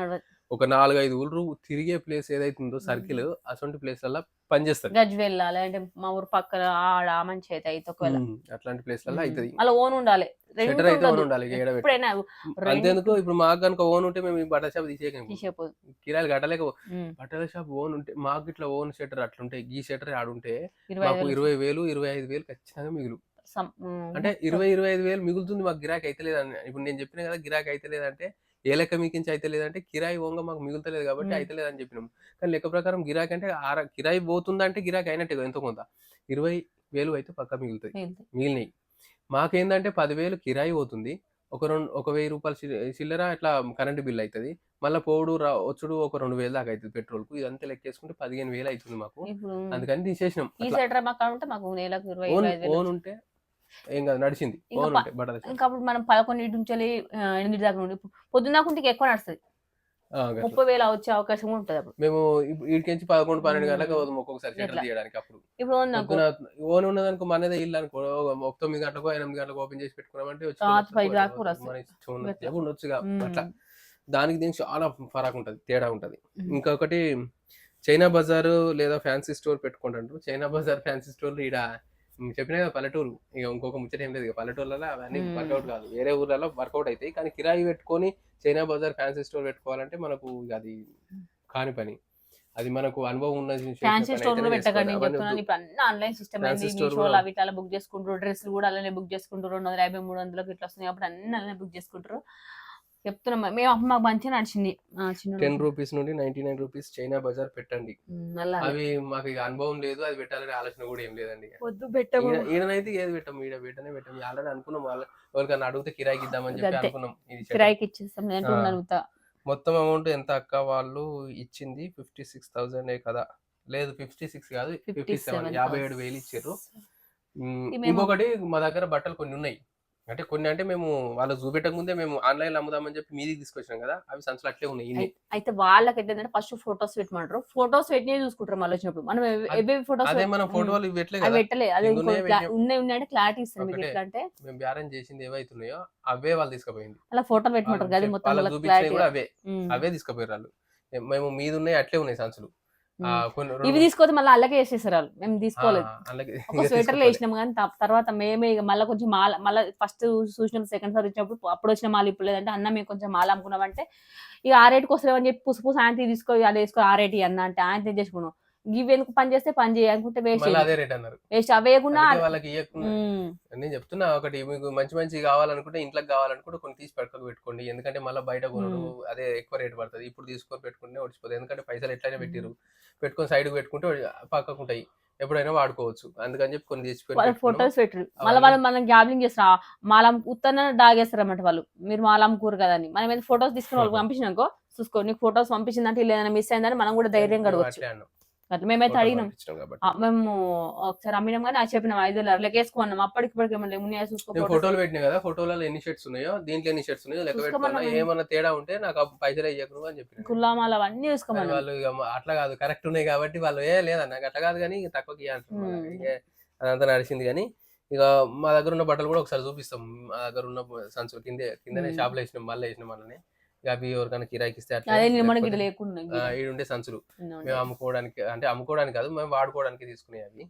ఒక నాలుగైదు ఊర్లు తిరిగే ప్లేస్ ఏదైతే ఉందో సర్కిల్ అటువంటి ప్లేస్ వల్ల పనిచేస్తుంది. గజ్ వెళ్ళాలి అంటే మా ఊరు పక్కన ఆడ మంచి అయితే అయితే ఒకవేళ. అట్లాంటి ప్లేస్ వల్ల అవుతుంది అలా ఓన్ ఉండాలి. అయితే ఓన్. ఉండాలి. ఎప్పుడైనా అంతేందుకు? ఇప్పుడు మాకు కనుక ఓన్ ఉంటే మేము బట్టల షాప్ తీసేపోదు కిరాయిలు కట్టలేక బట్టల షాప్ ఓన్ ఉంటే మాకు ఇట్లా ఓన్ షట్టర్ అట్లుంటే ఈ షట్టర్ ఆడుంటే మాకు ఐదు ఇరవై వేలు ఇరవై ఐదు వేలు ఖచ్చితంగా మిగులు. అంటే ఇరవై ఇరవై ఐదు వేలు మిగులుతుంది మాకు గిరాకీ అయితే లేదని. ఇప్పుడు నేను చెప్పిన కదా గిరాకీ అయితే లేదంటే ఏ లెక్క మీకించి అయితే లేదంటే కిరాయి ఓంగా మాకు మిగులుతలేదు కాబట్టి. అయితే లేదని చెప్పినాం. కానీ లెక్క ప్రకారం గిరాకీ అంటే ఆర కిరాయి పోతుందంటే గిరాకీ అయినట్టే ఎంతో కొంత ఇరవై వేలు అయితే పక్కా మిగులుతుంది మిగులుతాయి. మిగిలినాయి. మాకేందంటే పదివేలు కిరాయి పోతుంది. ఒక రెండు ఒక వెయ్యి రూపాయలు చిల్ల- చిల్లర ఇట్లా కరెంట్ బిల్ అవుతుంది మళ్ళీ పోడు రా వచ్చుడు ఒక రెండు వేలు దాకా అవుతుంది పెట్రోల్కు. ఇదంతా లెక్కేసుకుంటే పదిహేను వేలు అవుతుంది మాకు. అందుకని తీసేసినాం. ఓన్ ఉంటే ఏం కాదు నడిచింది. ఇంకా అప్పుడు మనం పదకొండు నుంచి ఎనిమిది దాకా నుండి పొద్దున్న ఉంటే ఎక్కువ నడుస్తుంది. ముప్పై వేలు వచ్చే అవకాశం ఉంటుంది అప్పుడు. మేము వీడికించి పదకొండు పన్నెండు. గంటలకు పోదాం ఒక్కొక్కసారి షట్టర్ ఎట్లా? తీయడానికి అప్పుడు. ఇప్పుడు ఓన్ ఉన్నదనుకో మనదే ఇల్లు అనుకో ఒక తొమ్మిది గంటలకు ఎనిమిది గంటలకు ఓపెన్ చేసి పెట్టుకున్నామంటే వచ్చి ఉండొచ్చుగా అట్లా. దానికి దీనికి చాలా ఫరాక్ ఉంటది తేడా ఉంటది. ఇంకొకటి చైనా బజార్ లేదా ఫ్యాన్సీ స్టోర్ పెట్టుకుంటారు. చైనా బజార్ ఫ్యాన్సీ స్టోర్ ఈడ చెప్పినా కదా పల్లెటూరు. ఇక ఇంకొక ముచ్చట ఏం లేదు. ఇక పల్లెటూర్లలో అవన్నీ. వర్కౌట్ కాదు. వేరే ఊర్లలో వర్కౌట్ అవుతాయి కానీ కిరాయి పెట్టుకొని చైనా బజార్ ఫ్యాన్సీ స్టోర్ పెట్టుకోవాలంటే మనకు అది కాని పని. అది మనకు అనుభవం ఉన్న చేసిన ఫ్యాన్సీ పని స్టోర్ అయితేనే కూడా పెట్టకండి. నేను చేసుకోవాలి. అవన్నీ చెప్తున్నాను. ఇప్పుడు అన్ని ఆన్లైన్ సిస్టమ్ అయింది మీషోలో అవి ఇట్లా బుక్ చేసుకుంటారు. డ్రెస్సులు కూడా అలానే బుక్ చేసుకుంటారు. రెండు వందల యాభై మూడు వందలకి ఇట్లా వస్తున్నాయి. అప్పుడు అన్ని అలానే బుక్ చేసుకుంటారు. చెప్తున్నాం మేము అప్పుడు మాకు మంచిగా నడిచింది. టెన్ రూపీస్ నుండి నైన్టీ నైన్ రూపీస్ చైనా బజార్ పెట్టండి. అవి మాకు అనుభవం లేదు అది పెట్టాలనే ఆలోచన కూడా ఏం లేదండి వద్దు పెట్టము. ఈడనైతే ఏది పెట్టాం ఈడ పెట్టనే పెట్టాం ఆల్రెడీ అనుకున్నాం వాళ్ళ ఎవరికైనా అడిగితే కిరాయికి ఇద్దామని చెప్పి. అనుకున్నాం. కిరాయికి ఇచ్చేస్తాం మొత్తం అమౌంట్ ఎంత అక్క వాళ్ళు ఇచ్చింది? ఫిఫ్టీ సిక్స్ థౌసండ్ కదా. లేదు ఫిఫ్టీ సిక్స్ కాదు ఫిఫ్టీ సెవెన్ యాభై ఏడు వేలు ఇచ్చారు. ఇంకొకటి మా దగ్గర బట్టలు కొన్ని ఉన్నాయి. అంటే కొన్ని అంటే మేము వాళ్ళు చూపెట్టక ముందే మేము ఆన్లైన్లో అమ్ముదామని చెప్పి మీదికి తీసుకొచ్చినాం కదా అవి సంచులు అట్లే ఉన్నాయి అయితే వాళ్ళకి ఏంటంటే ఫస్ట్ ఫొటోస్ పెట్టమంటారు. ఫొటోస్ పెట్టినే చూసుకుంటారు మళ్ళీ వచ్చినప్పుడు. మనం ఫొటోస్ అదే మనం ఫోటోలు పెట్టలే అదే ఉన్నాయి. ఉన్నాయి ఉన్నాయంటే క్లారిటీ ఇస్తుంది మీకు. ఎట్లా అంటే మేము బేరం చేసింది ఏవైతున్నాయో అవే వాళ్ళు తీసుకుపోయింది. అలా ఫోటోలు పెట్టమంటారు కదా మొత్తం వాళ్ళకి వాళ్ళకి అవే. అవే తీసుకుపోయారు వాళ్ళు. మేము మీద ఉన్నాయి అట్లే ఉన్నాయి సంచులు. ఇవి తీసుకొస్తే మళ్ళీ అలాగే వేసేసారు వాళ్ళు. మేము తీసుకోలేదు. ఒక స్వెటర్లు. వేసినాం కానీ తర్వాత మేమే ఇక మళ్ళీ కొంచెం మాల మళ్ళీ ఫస్ట్ చూసిన సెకండ్ సార్ ఇచ్చినప్పుడు అప్పుడు వచ్చిన మాల ఇప్పుడు లేదంటే అన్న మేము కొంచెం మాల అమ్ముకున్నామంటే ఇక ఆ రేటుకి వస్తామని చెప్పి పుసు పుసు ఆయన తీసుకో అది వేసుకో ఆ రేటు అన్న అంటే ఆయన చేసుకున్నాం ఇవి ఎందుకు పని చేస్తే పని చేయాలనుకుంటే వేస్ట్ అదే రేట్ అన్నారు. వేస్ట్ అవేయకుండా వాళ్ళకి నేను చెప్తున్నా ఒకటి మీకు మంచి మంచి కావాలనుకుంటే ఇంట్లోకి కావాలనుకుంటే కొన్ని తీసి పెట్టుకొని పెట్టుకోండి. ఎందుకంటే మళ్ళీ బయట కొనడు అదే ఎక్కువ రేట్ పడుతుంది. ఇప్పుడు తీసుకొని పెట్టుకుంటే ఒడిచిపోతుంది ఎందుకంటే పైసలు ఎట్లయినా పెట్టిరు పెట్టుకొని సైడ్ పెట్టుకుంటే పక్కకు ఉంటాయి. ఎప్పుడైనా వాడుకోవచ్చు. అందుకని చెప్పి కొన్ని తెచ్చి. ఫొటోస్ పెట్టరు మళ్ళీ వాళ్ళు మనం గ్యాబ్లింగ్ చేస్తారు? మాలం ఉత్తన డాగేస్తారు అన్నమాట వాళ్ళు. మీరు మాలం కూర కదా అని. మనం ఏదైనా ఫొటోస్ తీసుకుని వాళ్ళకి పంపించినాకో చూసుకో నీకు ఫొటోస్ పంపించిందంటే ఏదైనా మిస్ అయిందని మనం కూడా ధైర్యంగా మేము అడగచ్చు. అట్లే మేమైతే అడిగినాం. మేము ఒకసారి అమ్మినాం కానీ అది చెప్పినాం ఐదు వేలు లెక్కేసుకున్నాం అప్పటికి ఇప్పటికి చూసుకో. ఫోటోలు పెట్టినా కదా ఫోటోలలో ఎన్ని షర్ట్స్ ఉన్నాయో దీంట్లో ఎన్ని షర్ట్స్ ఉన్నాయో లెక్క పెట్టుకున్నా. మేము. ఏమన్నా తేడా ఉంటే నాకు పైసలు ఇవ్వకు అని చెప్పిన కుల్లామాల అవన్నీ కానీ చూసుకోమన్నాం వాళ్ళు అట్లా కాదు కరెక్ట్ ఉన్నాయి కాబట్టి వాళ్ళు ఏ లేదన్న అట్లా కాదు కానీ ఇక తక్కువకి అదంతా నడిచింది కానీ ఇక మా దగ్గర ఉన్న బట్టలు కూడా ఒకసారి చూపిస్తాం. మా దగ్గర ఉన్న సంచులు కిందే కిందనే. షాప్లో వేసినాం మళ్ళీ వేసినాం ఇక అవి ఎవరికైనా కిరాయికి ఇస్తే ఈడుండే సంచులు. మేము అమ్ముకోవడానికి అంటే అమ్ముకోవడానికి కాదు మేము వాడుకోవడానికి తీసుకునే అవి.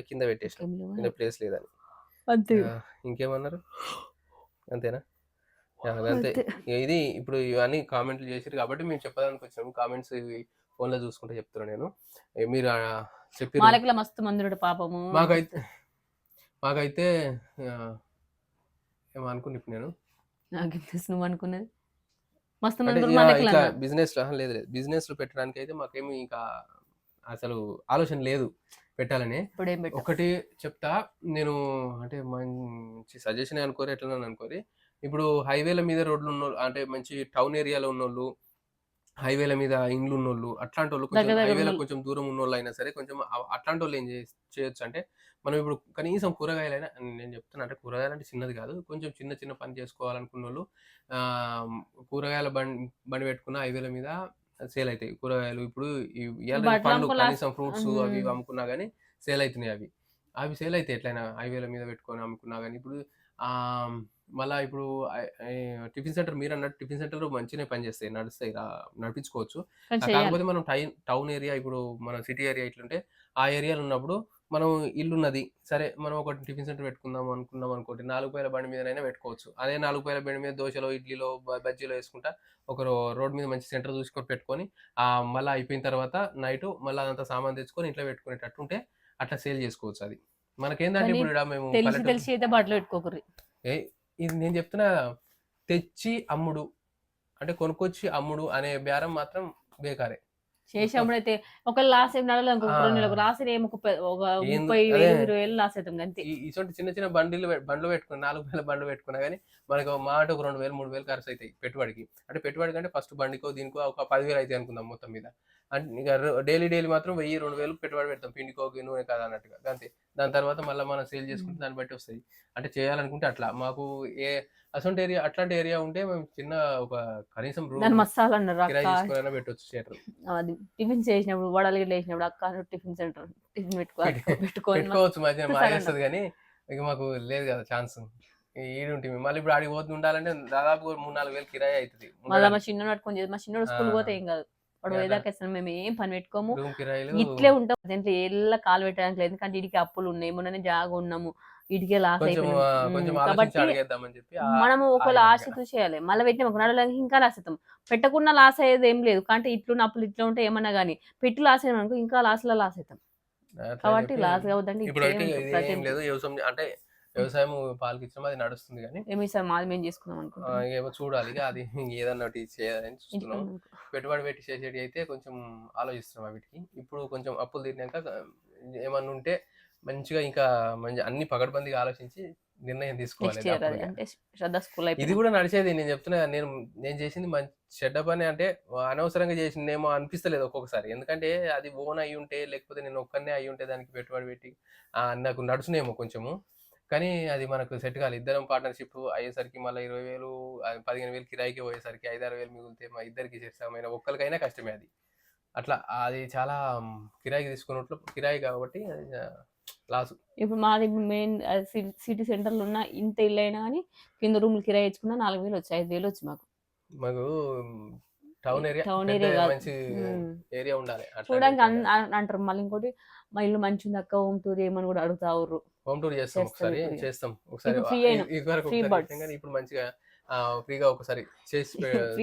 కింద లేవు. కింద ప్లేస్ లేదని. అంతే. ఇంకేమన్నారు? అంతేనా? అంతే. ఇది ఇప్పుడు ఇవన్నీ కామెంట్లు చేసారు కాబట్టి మేము చెప్పడానికి వచ్చినాము కామెంట్స్ ఫోన్లో చూసుకుంటే చెప్తున్నాను నేను. మీరు మాలకిల మస్తు మందుడు పాపము. మాకైతే మాకైతే ఆ, ఏమో అనుకుని ఇప్పుడు నేను? నాకు నువ్వు అనుకున్నది? మస్తు బిజినెస్ లేదు లేదు. బిజినెస్లో పెట్టడానికి అయితే మాకేమి ఇంకా అసలు ఆలోచన లేదు పెట్టాలని. ఒకటి చెప్తా నేను అంటే మంచి సజెషన్ అనుకోరు ఎట్లా అనుకోరి. ఇప్పుడు హైవేల మీద రోడ్లు ఉన్నోళ్ళు అంటే మంచి టౌన్ ఏరియాలో ఉన్నోళ్ళు హైవేల మీద ఇండ్లు ఉన్నోళ్ళు అట్లాంటి వాళ్ళు కొంచెం హైవేల. కొంచెం దూరం ఉన్నోళ్ళు అయినా సరే కొంచెం అట్లాంటి వాళ్ళు ఏం చేయ- చేయొచ్చు అంటే మనం ఇప్పుడు కనీసం కూరగాయలైనా నేను చెప్తున్నా అంటే కూరగాయలు అంటే చిన్నది కాదు. కొంచెం చిన్న చిన్న పని చేసుకోవాలనుకున్న వాళ్ళు ఆ, కూరగాయల బండి బండి పెట్టుకున్న హైవేల మీద సేల్ అవుతాయి కూరగాయలు ఇప్పుడు పండ్లు కనీసం ఫ్రూట్స్. అవి అమ్ముకున్నా కానీ సేల్ అవుతున్నాయి అవి. అవి సేల్ అయితే ఎట్లయినా హైవేల మీద పెట్టుకొని అమ్ముకున్నా కానీ ఇప్పుడు ఆ, మళ్ళా ఇప్పుడు టిఫిన్ సెంటర్ మీరు అన్నట్టు టిఫిన్ సెంటర్ మంచిగానే పనిచేస్తాయి నడుస్తాయి నడిపించుకోవచ్చు. కాకపోతే మనం టై టౌన్ ఏరియా ఇప్పుడు మన సిటీ ఏరియా ఇట్లుంటే ఆ ఏరియాలో ఉన్నప్పుడు మనం ఇల్లు ఉన్నది సరే మనం ఒక టిఫిన్ సెంటర్ పెట్టుకుందాం అనుకున్నాం అనుకోండి నాలుగు పైల బండి మీదనైనా పెట్టుకోవచ్చు. అదే నాలుగు పైల బండి మీద దోశలో ఇడ్లీలో బజ్జీలో వేసుకుంటా ఒక రోడ్ మీద మంచి సెంటర్ చూసుకొని పెట్టుకొని ఆ మళ్ళీ అయిపోయిన తర్వాత నైట్ మళ్ళీ అదంతా సామాన్ తెచ్చుకొని ఇంట్లో పెట్టుకునేటట్టు ఉంటే అట్లా సేల్ చేసుకోవచ్చు అది. మనకేందంటే ఇప్పుడు మేము తెలిసి అయితే పెట్టుకోకర్రి. ఏ ఇది నేను చెప్తున్నా తెచ్చి అమ్ముడు అంటే కొనుక్కొచ్చి అమ్ముడు అనే బేరం మాత్రం బేకారే. చేసినప్పుడు అయితే ఒక లాస్ ఏం నడలేదు ఇంకొక. రెండు నెలలకు లాస్ ఏమో ఒక ముప్పై. వేలు ఇరవై వేలు లాస్ అవుతాం అంతే ఇటువంటి చిన్న చిన్న బండిలు బండ్లు పెట్టుకున్నా నాలుగు వేల బండ్లు పెట్టుకున్నా కానీ మనకు మాట ఒక రెండు వేలు మూడు వేలు ఖర్చు అవుతాయి పెట్టుబడికి. అంటే పెట్టుబడికి అంటే ఫస్ట్ బండికో దీనికో ఒక పదివేలు అయితే అనుకుందాం మొత్తం మీద. అంటే ఇక డైలీ డైలీ మాత్రం వెయ్యి రెండు వేలు పెట్టుబడి పెడతాం. పిండికో నూనె కాదు అన్నట్టుగా. అంతే దాని తర్వాత మళ్ళీ మనం సేల్ చేసుకుంటే దాన్ని బట్టి వస్తాయి అంటే చేయాలనుకుంటే అట్లా. మాకు ఏ అసొంటి ఏరియా అట్లాంటి ఏరియా ఉంటే మేము చిన్న ఒక కనీసం రూమ్ దాని మసాలా అన్నారు అక్క పెట్టవచ్చు థియేటర్ అది టిఫిన్ చేసినప్పుడు వడలు గిట్ల వేసినప్పుడు అక్క టిఫిన్ సెంటర్ టిఫిన్ పెట్టుకో అక్క పెట్టుకొని పెట్టుకోవచ్చు మధ్య సరే మా అన్న. చేస్తుంది కానీ ఇక మాకు లేదు కదా ఛాన్స్ ఈడుంటుంది మళ్ళీ ఇప్పుడు ఆడికి పోతు ఉండాలంటే దాదాపు మూడు నాలుగు వేలు కిరాయి అవుతుంది మళ్ళీ మా చిన్న పట్టుకొని చేసి మా చిన్నోడు స్కూల్. పోతే ఏం కాదు. వాడు. వేదాకా ఇస్తాను మేము ఏం పని పెట్టుకోము. ఇట్లే ఉంటాం. దీంట్లో ఎల్ల కాలు పెట్టడానికి లేదు. ఎందుకంటే ఇడికి అప్పులు ఉన్నాయి. మొన్ననే జాగా ఉన్నాము. ఇటుకే లాస్ కాబట్టి మనము ఒకవేళ ఆ ఆశ చేయాలి. మళ్ళీ పెట్టిన ఒక నడవడానికి ఇంకా లాస్ అవుతాం. పెట్టకుండా లాస్ అయ్యేది ఏం లేదు. అంటే ఇట్లు అప్పులు ఇట్లా ఉంటే ఏమన్నా కానీ పెట్టి లాస్ అయినా అనుకో ఇంకా లాస్లో లాస్ అవుతాం కాబట్టి లాస్ కావద్దండి అంటే వ్యవసాయం పాలకి ఇచ్చిన అది నడుస్తుంది కానీ ఏమి సార్ మాది మేము అనుకుంటున్నాం. ఏమో చూడాలి. అది ఏదన్నా ఒకటి చేయాలని చూస్తున్నాం. పెట్టుబడి పెట్టి చేసేటి అయితే కొంచెం ఆలోచిస్తున్నాం వీటికి ఇప్పుడు కొంచెం అప్పులు తీరినాక ఏమన్నా ఉంటే మంచిగా ఇంకా మంచి అన్ని పకడ్బందీగా ఆలోచించి నిర్ణయం తీసుకోవాలి. అంటే శ్రద్ధ స్కూల్ ఇది కూడా నడిచేది నేను చెప్తున్నా నేను నేను చేసింది మంచి చెడ్డ పని అంటే అనవసరంగా చేసిందేమో అనిపిస్తలేదు ఒక్కొక్కసారి. ఎందుకంటే అది ఓన్ అయి ఉంటే లేకపోతే నేను ఒక్కనే అయి ఉంటే దానికి పెట్టుబడి పెట్టి నాకు నడుచునేమో కొంచెము. కానీ అది మనకు సెట్ కాదు ఇద్దరం పార్ట్నర్షిప్ అయ్యేసరికి మళ్ళీ ఇరవై వేలు పదిహేను వేలు కిరాయికి పోయేసరికి ఐదారు వేలు మిగిలితే మా ఇద్దరికి చేస్తామైన ఒక్కరికైనా కష్టమే అది. అట్లా అది చాలా కిరాయికి తీసుకున్నట్లు కిరాయి కాబట్టి లాస్. ఇప్పుడు మాది మెయిన్ సిటీ సెంటర్లో ఉన్న ఇంత ఇల్లు అయినా కానీ కింద రూమ్లు కిరాయి ఇచ్చుకున్నా నాలుగు వేలు వచ్చి ఐదు వేలు వచ్చి మాకు. మాకు టౌన్ ఏరియా టౌన్ ఏరియా మంచి. ఏరియా ఉండాలి. చూడడానికి అంటారు. మళ్ళీ ఇంకోటి మా ఇల్లు మంచి ఉంది అక్క హోమ్ టూర్ ఏమని కూడా అడుగుతారు హోమ్ టూర్ చేస్తాం ఒకసారి. చేస్తాం. ఒకసారి ఇప్పుడు మంచిగా ఫ్రీగా ఒకసారి చేసి.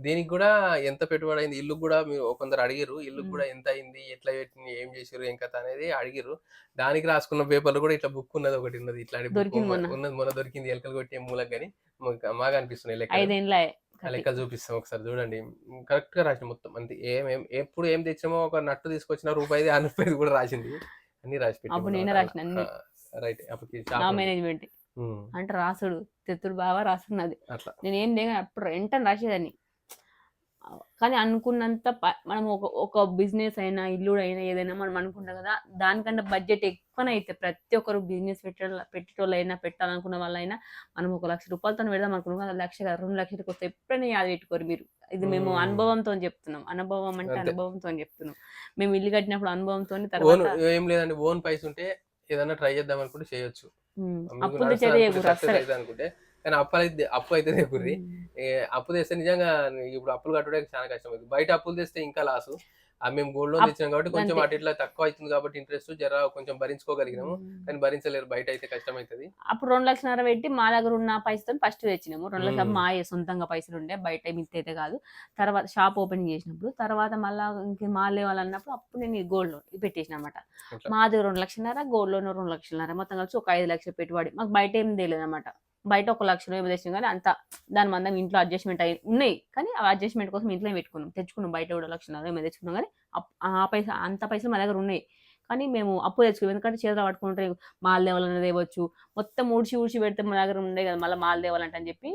దీనికి కూడా ఎంత పెట్టుబడి అయింది ఇల్లు కూడా మీరు కొందరు అడిగిరు ఇల్లు. కూడా ఎంత అయింది? ఎట్లా పెట్టింది? ఏం చేసారు ఏం కథ అనేది అడిగిరు దానికి రాసుకున్న పేపర్లు కూడా ఇట్లా బుక్ ఉన్నది ఒకటి ఉన్నది. మొన్న. ఉన్నది. మొన్న దొరికింది. ఎలకలు కొట్టే మూలకు కానీ. మాకు- మాగా అనిపిస్తున్నాయి లెక్క లెక్కలు చూపిస్తాం ఒకసారి చూడండి. కరెక్ట్గా రాసిన మొత్తం. అంతే. ఏం ఏం ఎప్పుడు ఏం తెచ్చామో ఒక నట్టు తీసుకొచ్చిన రూపాయి ఆ రూపాయి కూడా రాసింది. అన్ని రాసి పెట్టి. రైట్. అప్పుడు మేనేజ్మెంట్. అంటే రాసుడు తెత్తుడు బాగా నేను ఏం లేక అప్పుడు వెంటనే రాసేదాన్ని. కానీ అనుకున్నంత మనం ఒక ఒక బిజినెస్ అయినా ఇల్లు అయినా ఏదైనా మనం అనుకుంటాం కదా దానికన్నా బడ్జెట్ ఎక్కువనే అయితే ప్రతి ఒక్కరు బిజినెస్ పెట్టాల పెట్టేటోళ్ళు అయినా పెట్టాలనుకున్న వాళ్ళైనా మనం ఒక లక్ష రూపాయలతో పెడదాం అనుకున్నాం లక్ష రెండు లక్షలకు వస్తే ఎప్పుడైనా యాద పెట్టుకోరు మీరు. ఇది మేము. అనుభవంతో చెప్తున్నాం. అనుభవం అంటే. అనుభవంతో చెప్తున్నాం. మేము ఇల్లు కట్టినప్పుడు అనుభవంతో ఏం లేదండి. ఓన్ పైస ఉంటే ఏదైనా ట్రై చేద్దాం అనుకుంటే చేయొచ్చు. అప్పులు అనుకుంటే, కానీ అప్పు అయితే అప్పు అయితే ఏ, అప్పు తెస్తే నిజంగా ఇప్పుడు అప్పులు కట్టడానికి చాలా కష్టం. అవుతుంది బయట అప్పులు తెస్తే ఇంకా లాసు మేము గోల్డ్ లోన్ తెచ్చినాం కాబట్టి కొంచెం. అటు ఇట్లా తక్కువ అవుతుంది కాబట్టి ఇంట్రెస్ట్ జర కొంచెం భరించుకోగలిగినాము. కానీ భరించలేరు బయట అయితే కష్టం అవుతుంది అప్పుడు రెండు లక్షలన్నర పెట్టి మా దగ్గర ఉన్న పైసతో ఫస్ట్ తెచ్చినాము. రెండు లక్షలు. మా సొంతంగా పైసలు ఉండే బయట మిత్తి అయితే కాదు. తర్వాత షాప్ ఓపెన్ చేసినప్పుడు తర్వాత మళ్ళా ఇంక మా లేవాలి అన్నప్పుడు అప్పుడు నేను గోల్డ్ లోన్ పెట్టేసిన అనమాట. మాది రెండు లక్షలన్నర గోల్డ్ లోన్ రెండు లక్షలన్నర మొత్తం కలిసి ఒక ఐదు లక్షలు పెట్టుబడి. మాకు బయట ఏం తెలియదు అనమాట బయట ఒక లక్ష రూపాయలు తెచ్చినాం కానీ అంత దాని మందం ఇంట్లో అడ్జస్ట్మెంట్ అయ్యి ఉన్నాయి. కానీ ఆ అడ్జస్ట్మెంట్ కోసం ఇంట్లో పెట్టుకున్నాం? తెచ్చుకున్నాం. బయట కూడా లక్షన్నర ఏమో తెచ్చుకున్నాం కానీ ఆ పైసా అంత పైసలు మా దగ్గర ఉన్నాయి. కానీ మేము అప్పు తెచ్చుకున్నాం ఎందుకంటే చేతులు పట్టుకుంటే మాల లెవెల్ ఇవ్వచ్చు మొత్తం ఊడ్చి ఊడ్చి పెడితే మా దగ్గర ఉండే కదా మళ్ళీ మాల తేవాలంటే అని చెప్పి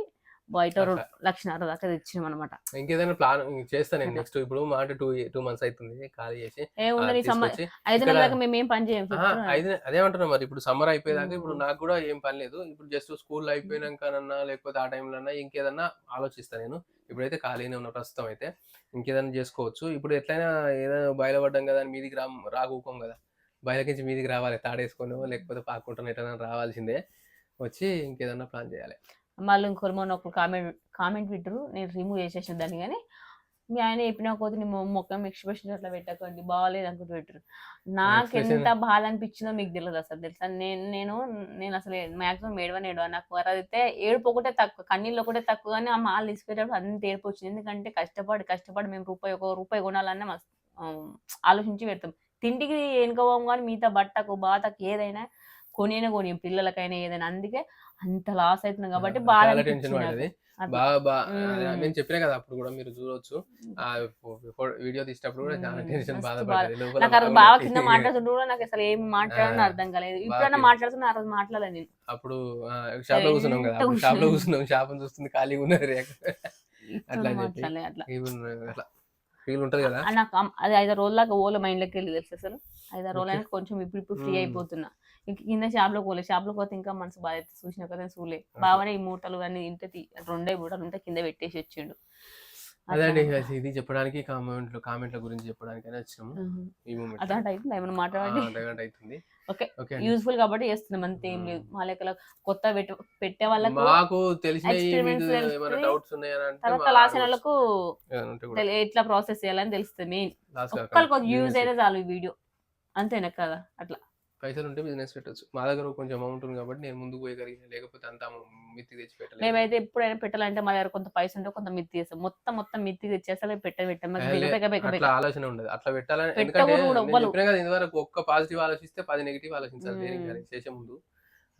బయట లక్షన్నర దాకా తెచ్చినాం అనమాట ఇంకేదైనా ప్లాన్ చేస్తాను నేను. నెక్స్ట్ ఇప్పుడు మా అంటే టూ టూ మంత్స్ అవుతుంది ఖాళీ చేసి ఐదు నెలల ఇక్కడ- దాకా మేము ఏం పని చేయం ఐదు అదేమంటున్నా మరి ఇప్పుడు సమ్మర్ అయిపోయేదాకా. ఇప్పుడు నాకు కూడా ఏం పని లేదు. ఇప్పుడు జస్ట్ స్కూల్ అయిపోయినాకనన్నా లేకపోతే ఆ టైంలో అన్నా ఇంకేదన్నా ఆలోచిస్తాను నేను. ఇప్పుడైతే ఖాళీనే ఉన్న ప్రస్తుతం అయితే. ఇంకేదన్నా చేసుకోవచ్చు. ఇప్పుడు ఎట్లయినా ఏదైనా బయలుపడ్డాం కదా మీదికి రా రాకూకోం కదా. బయలకించి మీదికి రావాలి. తాడేసుకొని లేకపోతే పాకుంటాను ఎట్లైనా రావాల్సిందే. వచ్చి ఇంకేదన్నా ప్లాన్ చేయాలి. మళ్ళీ ఇంకో మొన్న ఒక కామెంట్ కామెంట్ పెట్టరు నేను రిమూవ్ చేసేసిన దాన్ని కానీ మీ ఆయన చెప్పిన పోతే నీ మొ- మొక్కం ఎక్స్ప్రెషన్ అట్లా పెట్టకండి. బాగాలేదు అనుకుంటూ పెట్టరు నాకు ఎంత బాధ అనిపించిందో మీకు తెలియదు అసలు తెలుసా? నేను నేను నేను అసలు మాక్సిమం ఏడవని ఏడవ నాకు వరదైతే ఏడుపు ఒకటే తక్కువ కన్నీళ్ళు ఒకటే తక్కువ కానీ ఆ మాలు తీసుకునేటప్పుడు అంత ఏడుపు వచ్చింది. ఎందుకంటే కష్టపడి కష్టపడి మేము రూపాయి ఒక రూపాయి కొనాలన్నా మస్తు ఆలోచించి పెడతాం. తిండికి వెనుకోవం కానీ మిగతా బట్టకు బాతకు ఏదైనా కొనినా కొని పిల్లలకైనా ఏదైనా. అందుకే అంత లాస్ అవుతున్నాం కాబట్టి చాలా టెన్షన్. అట్లా. బాగా బాగా. నేను చెప్పినా కదా అప్పుడు కూడా మీరు చూడొచ్చు. ఆ వీడియో తీసేటప్పుడు కూడా చాలా. టెన్షన్ లోపల నాకు అసలు బాగా బాగా. కింద మాట్లాడుతుంటే కూడా నాకు అసలు ఏం మాట్లాడాలని అర్థం కాలేదు. బాగా feel- మాట్లాడుతున్నా ఆ రోజు మాట్లాడలేదు నేను. అప్పుడు షాప్లో కూర్చున్నాం కదా. షాప్లో కూర్చున్నాం. షాప్ చూస్తుంది ఖాళీగా ఉన్నది అట్లా అట్లా. ఫీల్ ఉంటది కదా. నాకు అది ఐదు రోజుల దాకా ఓల మైండ్లోకి వెళ్ళి తెలుసు అసలు? ఐదు రోజులు అయినా కొంచెం ఇప్పుడు ఇప్పుడు ఫ్రీ. అయిపోతున్నా. కింద షాప్లో పోలే. షాప్లో పోతే ఇంకా మనసు బాధ చూసిన కదా చూలే బాగానే ఈ మూటలు అన్ని ఇంటే రెండే మూటలు ఉంటే కింద పెట్టేసి వచ్చిండు. అదే అండి అట్లా. ఇది చెప్పడానికి కామెంట్ కామెంట్ల గురించి చెప్పడానికి వచ్చినాము. మ్మ్. ఈ మూమెంట్. అదంటే అవుతుంది ఏమైనా మాట్లాడండి? అర్ధగంట అవుతుంది ఓకే. ఓకే అండి. యూస్ఫుల్ కాబట్టి చేస్తున్నాం అంతే ఏం లేదు. మా లెక్కల కొత్త పెట్ట వాళ్ళకు మాకు తెలిసిన ఏమైనా. డౌట్స్ ఉన్నాయని తర్వాత లాస్ట్ వాళ్ళకు ఎట్లా ప్రాసెస్ చేయాలని తెలుస్తుంది మెయిన్ ఒక్కరికి యూజ్ అయితే చాలు ఈ వీడియో అంతేనా కదా? అట్లా. పైసలు ఉంటే బిజినెస్ పెట్టచ్చు. మా దగ్గర కొంచెం అమౌంట్ ఉంది కాబట్టి నేను ముందుకు పోయగలిగిన లేకపోతే అంత మిత్తి తెచ్చి పెట్టలేదు మేమైతే ఎప్పుడైనా పెట్టాలంటే మా దగ్గర కొంత పైసలు ఉంటే కొంత మిత్తి చేస్తాం. మొత్తం మొత్తం మిత్తి తెచ్చేస్తా పెట్ట పెట్టాం. అట్లా ఆలోచన ఉండదు. అట్లా పెట్టాలని ఎందుకంటే ఇంతవరకు ఒక్క పాజిటివ్ ఆలోచిస్తే పది నెగిటివ్ ఆలోచించాలి చేసే ముందు.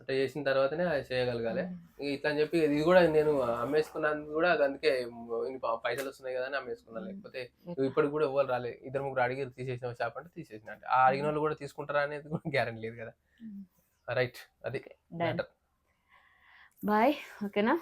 అట్లా చేసిన తర్వాతనే అది చేయగలగాలి. ఇట్లా అని చెప్పి ఇది కూడా నేను అమ్మేసుకున్నాను కూడా అది అందుకే పైసలు వస్తున్నాయి కదా అని అమ్మేసుకున్నాను మ్మ్. లేకపోతే ఇప్పటికి కూడా ఎవరు రాలేదు ఇద్దరు ముగ్గురు అడిగి తీసేసిన షాప్ అంటే తీసేసిన అంటే. ఆ అడిగిన వాళ్ళు కూడా తీసుకుంటారా అనేది కూడా గ్యారెంటీ లేదు కదా. రైట్ అది. బాయ్ ఓకేనా